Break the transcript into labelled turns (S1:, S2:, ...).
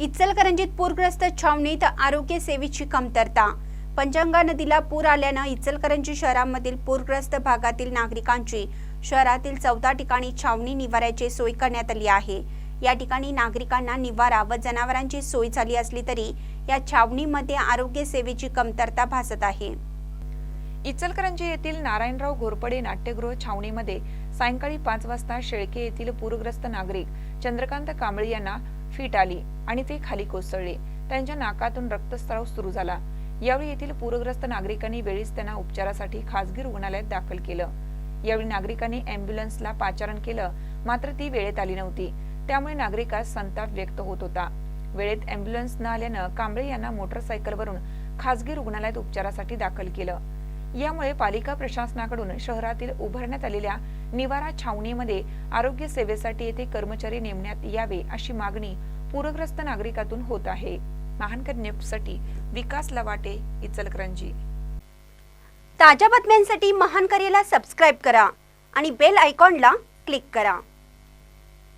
S1: इचलकरंजीत पूरग्रस्त छावणीत आरोग्य सेवेची कमतरता. पंचंगा नदीला पूर आल्यानं इचलकरंजी शहरामधील पूरग्रस्त भागातील नागरिकांची शहरातील चौदा ठिकाणी छावणी निवाऱ्याची सोय करण्यात आली आहे. या ठिकाणी नागरिकांना निवारा व जनावरांची सोय झाली असली तरी या छावणीमध्ये आरोग्य सेवेची कमतरता भासत आहे.
S2: इचलकरंजी येथील नारायणराव घोरपडे नाट्यगृह छावणीमध्ये सायंकाळी पाच वाजता शेळके येथील पूरग्रस्त नागरिक चंद्रकांत कांबळे यांना फीट आली आणि ते खाली कोसळले. त्यांच्या नाकातून रक्तस्राव सुरू झाला. यावेळी येथील पूरग्रस्त नागरिकांनी वेळीच त्यांना उपचारासाठी खासगी रुग्णालयात दाखल केलं. यावेळी नागरिकांनी अँब्युलन्सला पाचारण केलं. मात्र ती वेळेत आली नव्हती. त्यामुळे नागरिकास संताप व्यक्त होत होता. वेळेत अँब्युलन्स न आल्यानं कांबळे यांना मोटरसायकलवरून खासगी रुग्णालयात उपचारासाठी दाखल केलं. यामुळे पालिका प्रशासनाकडून शहरातील उभारण्यात आलेल्या निवारा छावणीमध्ये आरोग्य सेवेसाठी येथे कर्मचारी नेमण्यात यावे अशी मागणी पूरग्रस्त नागरिकातून होत आहे. महानकर न्यूजसाठी विकास लवाटे इचलकरंजी.
S1: ताज्या बातम्यांसाठी महानकरेला सबस्क्राईब करा आणि बेल आयकॉनला क्लिक करा.